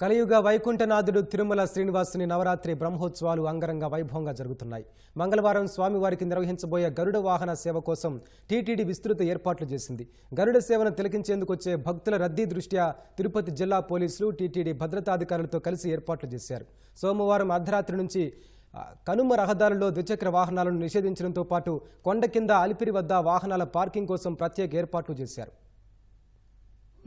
కలియుగ వైకుంఠనాథుడు తిరుమల శ్రీనివాసుని నవరాత్రి బ్రహ్మోత్సవాలు అంగరంగ వైభవంగా జరుగుతున్నాయి. మంగళవారం స్వామివారికి నిర్వహించబోయే గరుడ వాహన సేవ కోసం టీటీడీ విస్తృత ఏర్పాట్లు చేసింది. గరుడ సేవను తిలకించేందుకు వచ్చే భక్తుల రద్దీ దృష్ట్యా తిరుపతి జిల్లా పోలీసులు టీటీడీ భద్రతాధికారులతో కలిసి ఏర్పాట్లు చేశారు. సోమవారం అర్ధరాత్రి నుంచి కనుమ రహదారుల్లో ద్విచక్ర వాహనాలను నిషేధించడంతో పాటు కొండ కింద అలిపిరి వద్ద వాహనాల పార్కింగ్ కోసం ప్రత్యేక ఏర్పాట్లు చేశారు.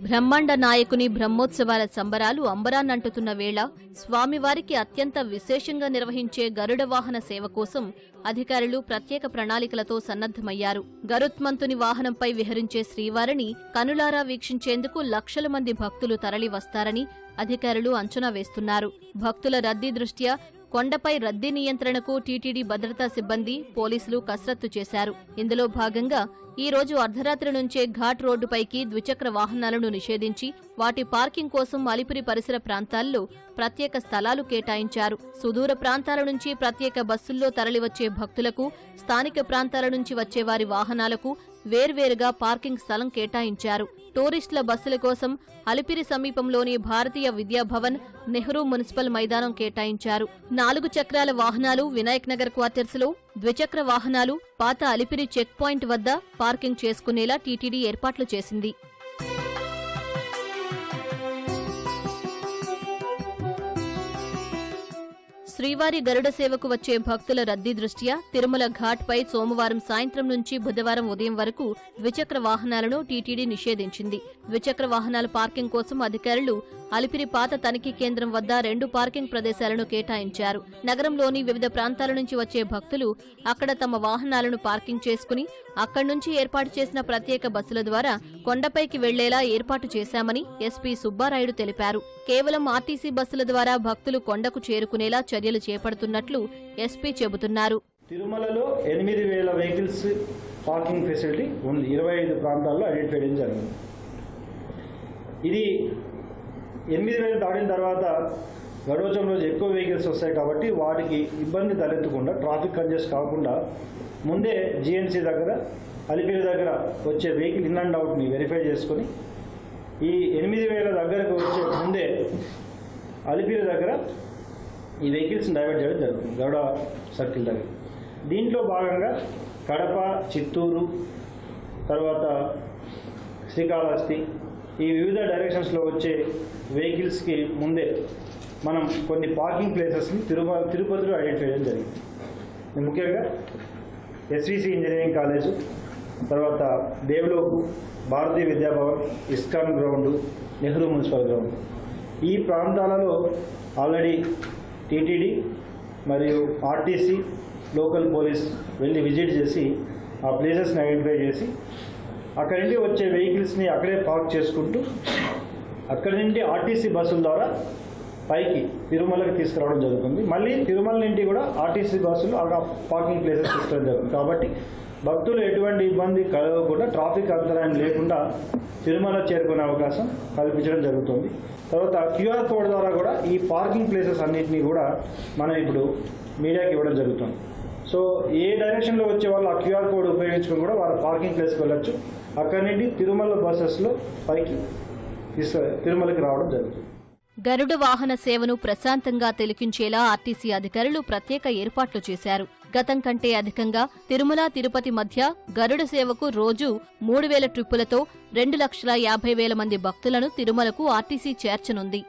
బ్రహ్మాండ నాయకుని బ్రహ్మోత్సవాల సంబరాలు అంబరాన్నంటుతున్న వేళ స్వామివారికి అత్యంత విశేషంగా నిర్వహించే గరుడ వాహన సేవ కోసం అధికారులు ప్రత్యేక ప్రణాళికలతో సన్నద్దమయ్యారు గరుత్మంతుని వాహనంపై విహరించే శ్రీవారిని కనులారా వీక్షించేందుకు లక్షల మంది భక్తులు తరలి వస్తారని అధికారులు అంచనా వేస్తున్నారు. భక్తుల రద్దీ దృష్ట్యా కొండపై రద్దీ నియంత్రణకు టీటీడీ భద్రతా సిబ్బంది పోలీసులు కసరత్తు చేశారు. ఇందులో భాగంగా ఈ రోజు అర్ధరాత్రి నుంచే ఘాట్ రోడ్డుపైకి ద్విచక్ర వాహనాలను నిషేధించి వాటి పార్కింగ్ కోసం అలిపిరి పరిసర ప్రాంతాల్లో ప్రత్యేక స్థలాలు కేటాయించారు. సుదూర ప్రాంతాల నుంచి ప్రత్యేక బస్సుల్లో తరలివచ్చే భక్తులకు స్థానిక ప్రాంతాల నుంచి వచ్చే వారి వాహనాలకు వేర్వేరుగా పార్కింగ్ స్థలం కేటాయించారు. టూరిస్టుల బస్సుల కోసం అలిపిరి సమీపంలోని భారతీయ విద్యాభవన్ నెహ్రూ మున్సిపల్ మైదానం కేటాయించారు. నాలుగు చక్రాల వాహనాలు వినాయక్ నగర్ క్వార్టర్స్లో ద్విచక్ర వాహనాలు పాత అలిపిరి చెక్ పాయింట్ వద్ద పార్కింగ్ చేసుకునేలా టీటీడీ ఏర్పాట్లు చేసింది. శ్రీవారి గరుడ సేవకు వచ్చే భక్తుల రద్దీ దృష్ట్యా తిరుమల ఘాట్ పై సోమవారం సాయంత్రం నుంచి బుధవారం ఉదయం వరకు ద్విచక్ర వాహనాలను టీటీడీ నిషేధించింది. ద్విచక్ర వాహనాల పార్కింగ్ కోసం అధికారులు అలిపిరి పాత తనిఖీ కేంద్రం వద్ద రెండు పార్కింగ్ ప్రదేశాలను కేటాయించారు. నగరంలోని వివిధ ప్రాంతాల నుంచి వచ్చే భక్తులు అక్కడ తమ వాహనాలను పార్కింగ్ చేసుకుని అక్కడి నుంచి ఏర్పాటు చేసిన ప్రత్యేక బస్సుల ద్వారా కొండపైకి వెళ్ళేలా ఏర్పాటు చేశామని ఎస్పీ సుబ్బారాయుడు తెలిపారు. కేవలం ఆర్టీసీ బస్సుల ద్వారా భక్తులు కొండకు చేరుకునేలా చర్యలు చేపడుతున్నట్లు ఎస్పీ చెబుతున్నారు. తిరుమలలో ఎనిమిది వేల వెహికల్స్ పార్కింగ్ ఫెసిలిటీ ఉంది. ఇరవై ఐదు ప్రాంతాల్లో ఐడెంటిఫై చేయడం జరిగింది. ఇది ఎనిమిది వేలు దాటిన తర్వాత గడవచం రోజు ఎక్కువ వెహికల్స్ వస్తాయి కాబట్టి వాటికి ఇబ్బంది తలెత్తకుండా ట్రాఫిక్ కంజెస్ట్ కాకుండా ముందే జిఎన్సీ దగ్గర అలిపిరి దగ్గర వచ్చే వెహికల్ ఇన్ అండ్ అవుట్ని వెరిఫై చేసుకొని ఈ ఎనిమిది వేల దగ్గరకు వచ్చే ముందే అలిపిరి దగ్గర ఈ వెహికల్స్ని డైవర్ట్ చేయడం జరుగుతుంది గౌడ సర్కిల్ దగ్గర. దీంట్లో భాగంగా కడప చిత్తూరు తర్వాత శ్రీకాళహస్తి ఈ వివిధ డైరెక్షన్స్లో వచ్చే వెహికల్స్కి ముందే మనం కొన్ని పార్కింగ్ ప్లేసెస్ని తిరుమ తిరుపతిలో ఐడెంటిఫై చేయడం జరిగింది. ముఖ్యంగా ఎస్విసి ఇంజనీరింగ్ కాలేజు తర్వాత దేవలోకు భారతీయ Vidya Bhavan ISKCON ground Nehru municipal ground ఈ ప్రాంతాలలో ఆల్రెడీ టీటీడీ మరియు ఆర్టీసీ లోకల్ పోలీస్ వెళ్ళి విజిట్ చేసి ఆ ప్లేసెస్ని ఐడెంటిఫై చేసి అక్కడి నుండి వచ్చే వెహికల్స్ని అక్కడే పార్క్ చేసుకుంటూ అక్కడి నుండి ఆర్టీసీ బస్సుల ద్వారా పైకి తిరుమలకి తీసుకురావడం జరుగుతుంది. మళ్ళీ తిరుమల నుండి కూడా ఆర్టీసీ బస్సులు ఆ పార్కింగ్ ప్లేసెస్ తీసుకురావడం జరుగుతుంది. కాబట్టి భక్తులు ఎటువంటి ఇబ్బంది కలగకుండా ట్రాఫిక్ అంతరాయం లేకుండా తిరుమల చేరుకునే అవకాశం కల్పించడం జరుగుతుంది. తర్వాత క్యూఆర్ కోడ్ ద్వారా కూడా ఈ పార్కింగ్ ప్లేసెస్ అన్నింటినీ కూడా మనం ఇప్పుడు మీడియాకి ఇవ్వడం జరుగుతుంది. సో ఏ డైరెక్షన్లో వచ్చే వాళ్ళు ఆ క్యూఆర్ కోడ్ ఉపయోగించుకొని కూడా వాళ్ళ పార్కింగ్ ప్లేస్కి వెళ్ళొచ్చు. అక్కడి నుండి తిరుమల బస్సెస్లో పైకి తిరుమలకి రావడం జరుగుతుంది. గరుడ వాహన సేవను ప్రశాంతంగా తిలకించేలా ఆర్టీసీ అధికారులు ప్రత్యేక ఏర్పాట్లు చేశారు. గతం కంటే అధికంగా తిరుమల తిరుపతి మధ్య గరుడ సేవకు రోజు మూడు వేల ట్రిప్పులతో రెండు లక్షల యాభై వేల మంది భక్తులను తిరుమలకు ఆర్టీసీ చేర్చనుంది.